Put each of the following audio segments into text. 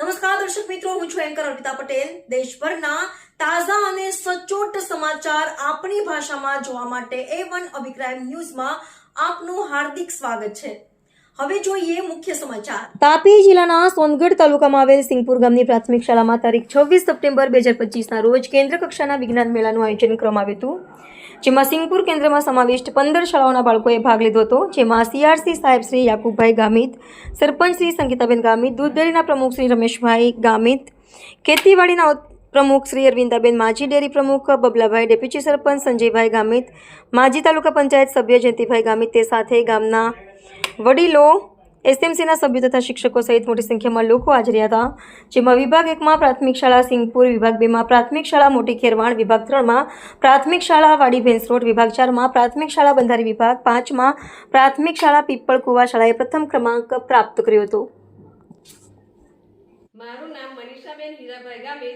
નમસ્કાર, દર્શક મિત્રો, હું છું એન્કર અર્પિતા પટેલ. દેશભરના તાજા અને સચોટ સમાચાર આપણી ભાષામાં જોવા માટે એ વન અભિપ્રાય ન્યૂઝમાં આપનું હાર્દિક સ્વાગત છે. હવે જોઈએ મુખ્ય સમાચાર. તાપી જિલ્લાના સોનગઢ તાલુકામાં આવેલ સિંગપુર ગામની પ્રાથમિક શાળામાં તારીખ છવ્વીસ સપ્ટેમ્બર બે હજાર પચીસના રોજ કેન્દ્ર કક્ષાના વિજ્ઞાન મેળાનું આયોજન કરવામાં આવ્યું હતું. જેમાં સિંગપુર કેન્દ્રમાં સમાવિષ્ટ પંદર શાળાઓના બાળકોએ ભાગ લીધો હતો. જેમાં સીઆરસી સાહેબ શ્રી યાકુબભાઈ ગામિત, સરપંચ શ્રી સંગીતાબેન ગામિત દૂધ ડેરીના પ્રમુખ શ્રી રમેશભાઈ ગામિત, ખેતીવાડીના પ્રમુખ શ્રી અરવિંદાબેન માજી, ડેરી પ્રમુખ બબલાભાઈ, ડેપ્યુટી સરપંચ સંજયભાઈ ગામિત, માજી તાલુકા પંચાયત સભ્ય જયંતિભાઈ ગામિત, તે સાથે ગામના વડીલો એસએમસીના સભ્યો તથા શિક્ષકો સહિત મોટી સંખ્યામાં લોકો હાજર હતા, જેમાં વિભાગ એકમાં પ્રાથમિક શાળા સિંગપુર, વિભાગ બેમાં પ્રાથમિક શાળા મોટી ખેરવાણ, વિભાગ ત્રણમાં પ્રાથમિક શાળા વાડી ભેંસ રોડ, વિભાગ ચારમાં પ્રાથમિક શાળા બંધારી વિભાગ, પાંચમાં પ્રાથમિક શાળા પીપળ કુવા શાળાએ પ્રથમ ક્રમાંક પ્રાપ્ત કર્યો હતો. મારું નામ મનીષાબેન હીરાભાઈ ગામે.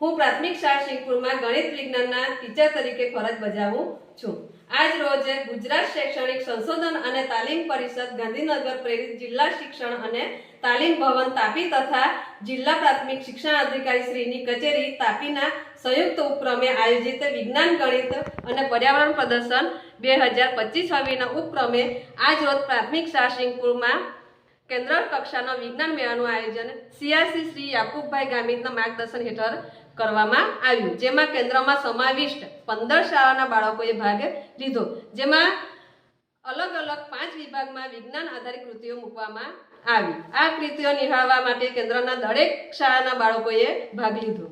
હું પ્રાથમિક શાળા સિંગપુરમાં ગણિત વિજ્ઞાનના ટીચર તરીકે ફરજ બજાવું છું. આજ રોજ ગુજરાત શૈક્ષણિક સંશોધન અને તાલીમ પરિષદ ગાંધીનગર પ્રેરિત જિલ્લા શિક્ષણ અને તાલીમ ભવન તાપી તથા જિલ્લા પ્રાથમિક શિક્ષણ અધિકારી શ્રીની કચેરી તાપીના સંયુક્ત ઉપક્રમે આયોજિત વિજ્ઞાન ગણિત અને પર્યાવરણ પ્રદર્શન બે હજાર પચીસ હવેના ઉપક્રમે આજ રોજ પ્રાથમિક શાહસિંગપુરમાં કેન્દ્ર કક્ષાનો વિજ્ઞાન મેળાનું આયોજન સીઆરસી શ્રી યાકુબભાઈ ગામિતના માર્ગદર્શન હેઠળ કરવામાં આવ્યું. જેમાં કેન્દ્રમાં સમાવિષ્ટ પંદર શાળાના બાળકોએ ભાગ લીધો. જેમાં અલગ અલગ પાંચ વિભાગમાં વિજ્ઞાન આધારિત કૃતિઓ મૂકવામાં આવી. આ કૃતિઓ નિહાળવા માટે કેન્દ્રના દરેક શાળાના બાળકોએ ભાગ લીધો.